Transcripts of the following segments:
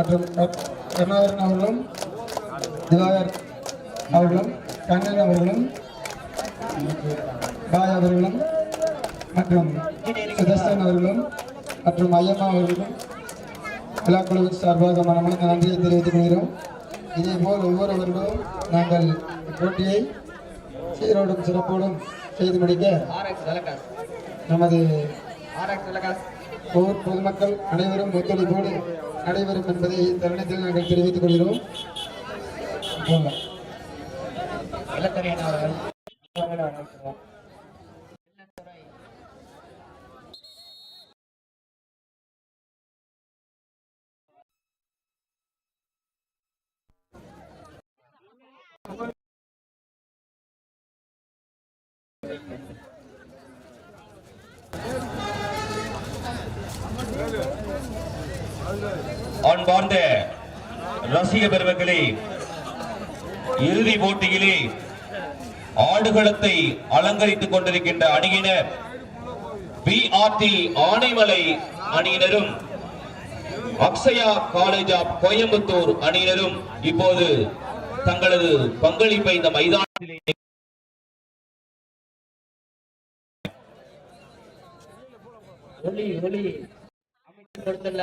மற்றும் கருணாகரன் அவர்களும் திவாகர் அவர்களும் கண்ணன் அவர்களும் பாய் அவர்களும் மற்றும் சுதர்சன் அவர்களும் மற்றும் ஐயம்மா அவர்களும் விழாக்குழுவின் சார்பாக மனமான நன்றியை தெரிவித்துக் கொள்கிறோம். இதேபோல் ஒவ்வொரு வருடமும் நாங்கள் போட்டியை சீரோடும் சிறப்போடும் செய்து முடிக்க நமது பொதுமக்கள் அனைவரும் ஒத்துழைப்போடு நடைபெறும் என்பதை தருணத்தில் நாங்கள் தெரிவித்துக் கொள்கிறோம். போங்க. அன்பார்ந்த ரசிக பெருமக்களே இறுதி போட்டியிலே ஆடுகளத்தை அலங்கரித்துக் கொண்டிருக்கின்ற அணியினர் பி ஆர்டி ஆனைமலை அணியினரும் அக்ஷயா காலேஜ் ஆப் கோயம்புத்தூர் அணியினரும் இப்போது தங்களது பங்களிப்பை இந்த மைதானத்திலே ஒளி ஒளி அமைத்து கொடுத்துள்ள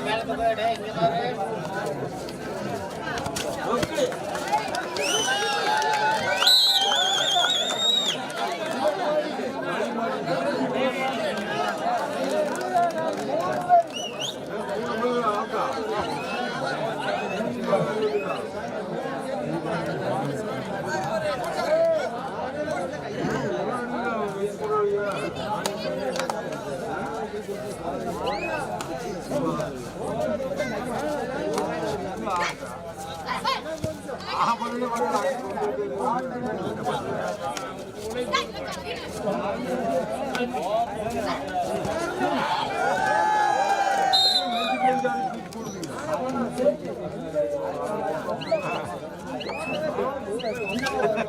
மேல போய் இங்க பாரு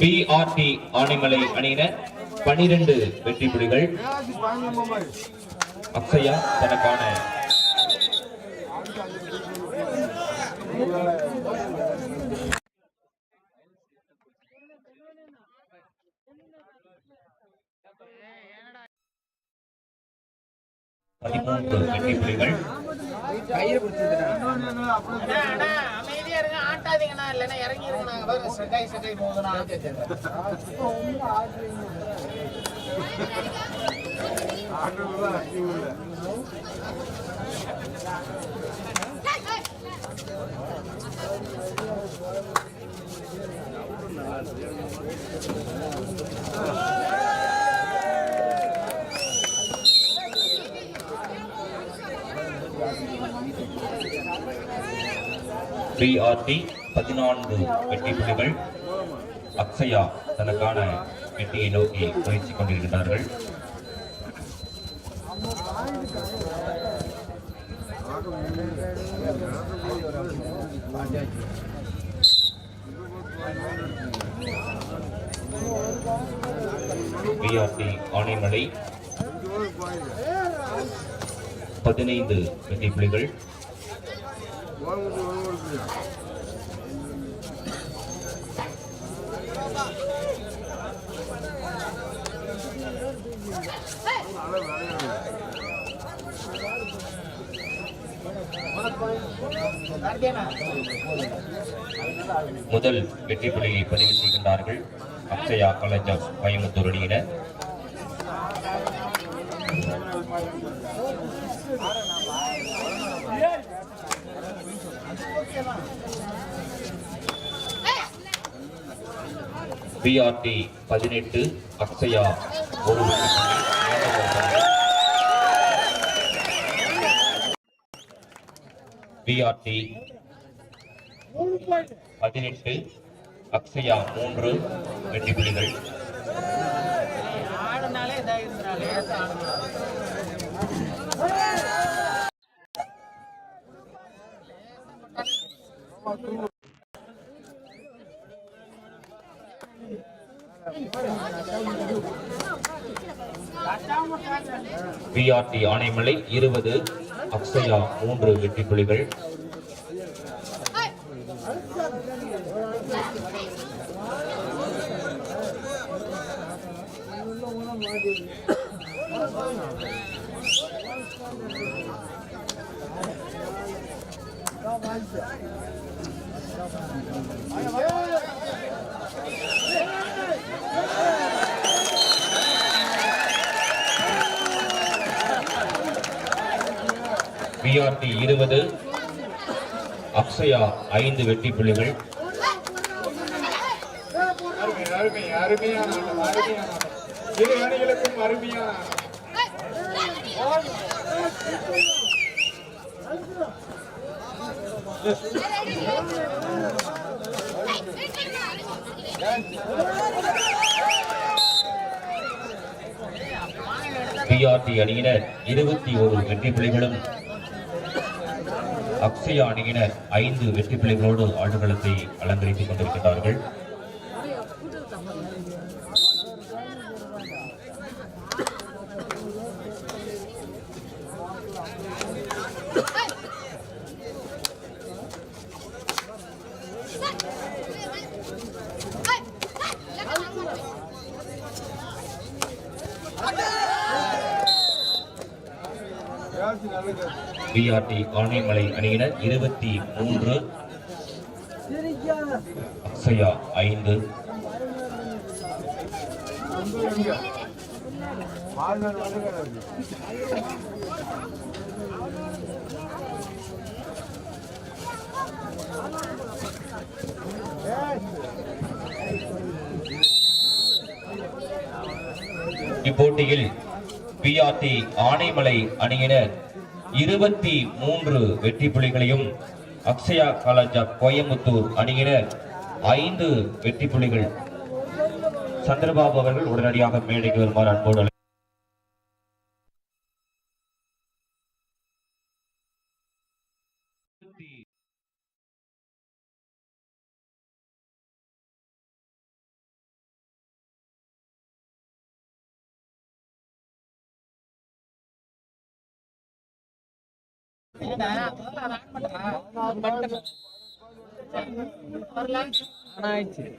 பிஆர்டி ஆனைமலை அணியினர் பனிரெண்டு வெற்றி புலிகள் அக்கையா தனக்கான பதிமூன்று வெற்றி புலிகள் அமைதியா இருங்க பிஆர்டி பதினான்கு வெற்றி புலிகள் அக்ஷயா தனக்கான வெற்றியை நோக்கி முயற்சி கொண்டிருக்கிறார்கள் பிஆர்டி ஆனைமலை பதினைந்து வெற்றி புலிகள் முதல் வெற்றி புள்ளியை பதிவு செய்கின்றார்கள் அக்ஷயா காலேஜ் ஆஃப் கோயம்புத்தூர் அணியினர். பிஆர்டி பதினெட்டு அக்ஷயா ஒரு பிஆர்டி பதினெட்டு அக்ஷயா மூன்று வெற்றி புலிகள் பிஆர்டி ஆனைமலை இருபது அக்ஷயா மூன்று வெற்றி புலிகள் பிஆர்டி இருபது அப்சயா ஐந்து வெற்றி புள்ளிகள். பிஆர்டி அணியினர் இருபத்தி ஒரு வெற்றி புள்ளிகளும் அக்ஷயா அணியினர் ஐந்து வெற்றி பிள்ளைகளோடு ஆடுகளத்தை அலங்கரித்துக் கொண்டிருக்கிறார்கள் பிஆர்டி ஆனைமலை அணியினர் இருபத்தி மூன்று அக்ஷயா ஐந்து. இப்போட்டியில் பிஆர்டி ஆனைமலை அணியினர் இருபத்தி மூன்று வெற்றி புலிகளையும் அக்ஷயா காலேஜ் ஆஃப் கோயம்புத்தூர் அணியினர் ஐந்து வெற்றி புலிகள் சந்திரபாபு அவர்கள் உடனடியாக மேடைக்கு வருமாறு அன்போடு அழைக்கிறேன்.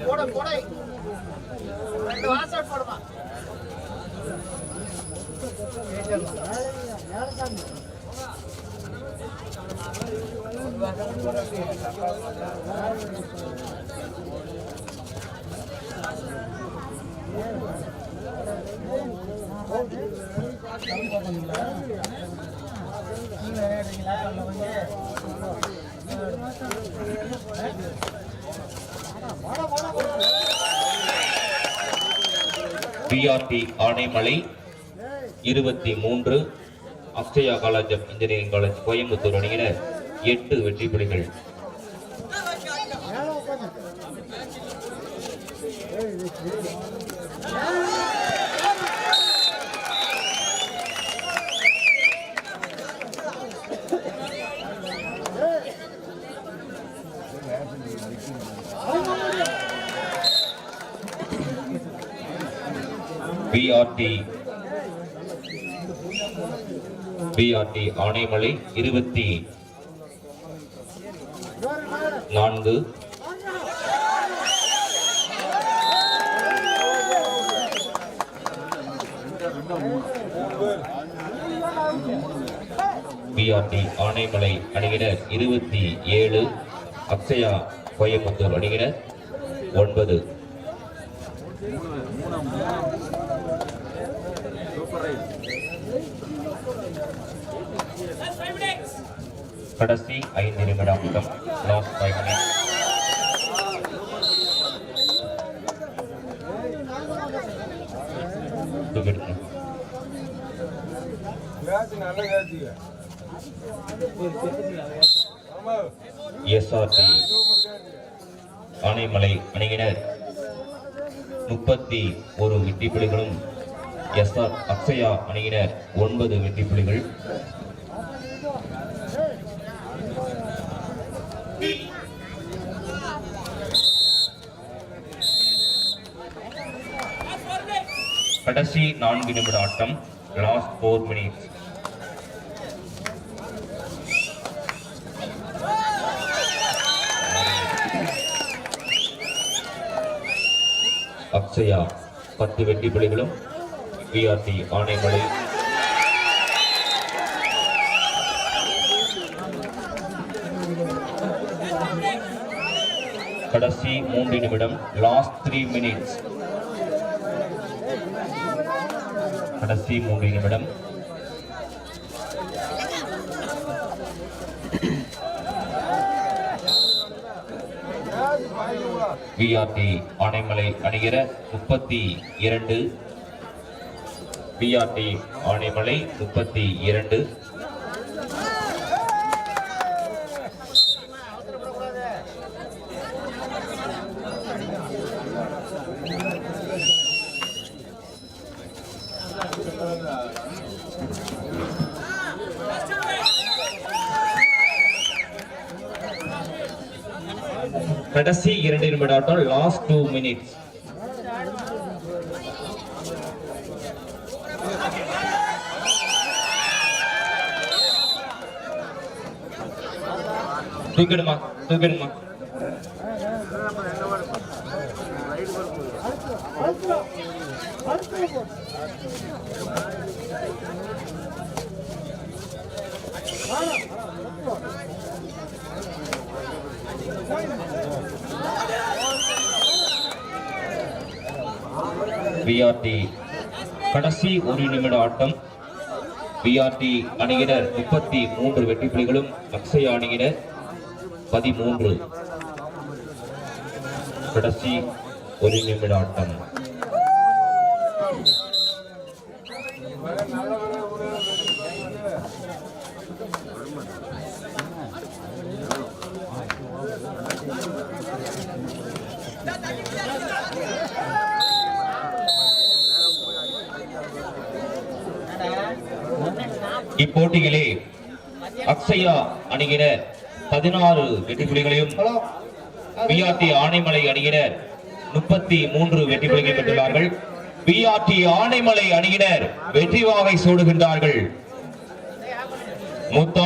போட போட ரெண்டு வாசல் போடுமா பிஆர்டி ஆனைமலை இருபத்தி மூன்று Akshaya college of engineering college Coimbatore அணியினர் எட்டு வெற்றி புலிகள். பிஆர்டி பிஆர்டி ஆனைமலை இருபத்தி நான்கு. பிஆர்டி ஆனைமலை அணியினர் இருபத்தி ஏழு அக்ஷயா கோயம்புத்தூர் அணியினர் ஒன்பது. கடைசி ஐந்து நிமிடம். லாஸ்ட் ஃபைவ் மினிட்ஸ் தூக்கிடுங்க எஸ்ஆர்டி ஆனைமலை அணியினர். முப்பத்தி ஒரு வெட்டி புலிகளும் எஸ்ஆர் அக்ஷயா அணியினர். ஒன்பது வெட்டி புலிகள் கடைசி நான்கு நிமிட ஆட்டம் லாஸ்ட் ஃபோர் மினிட்ஸ் அக்ஷயா பத்து வெட்டி புலிகளும் பிஆர்டி ஆணைமலை. கடைசி மூன்று நிமிடம் லாஸ்ட் த்ரீ மினிட்ஸ் கடைசி மூன்று நிமிடம். பிஆர்டி ஆனைமலை அணிகிற முப்பத்தி இரண்டு. பிஆர்டி ஆனைமலை முப்பத்தி இரண்டு. கடைசி இரண்டு நிமிட ஆட்டம் லாஸ்ட் டூ மினிட்ஸ் தூக்கிடுமா தூக்கிடுமா? விஆர்டி கடைசி ஒரு நிமிட ஆட்டம். பிஆர்டி அணியினர் முப்பத்தி மூன்று வெற்றி புலிகளும் அக்ஷய அணியினர் பதிமூன்று. கடைசி ஒரு நிமிட ஆட்டம். இப்போட்டியிலே அக்ஷயா அணியினர் பதினாறு வெற்றி புலிகளையும் பிஆர்டி ஆனைமலை அணியினர் முப்பத்தி மூன்று வெற்றி புலிகளை பெற்றுள்ளார்கள். பிஆர்டி ஆனைமலை அணியினர் வெற்றி வாகை சூடுகின்றார்கள். முத்தா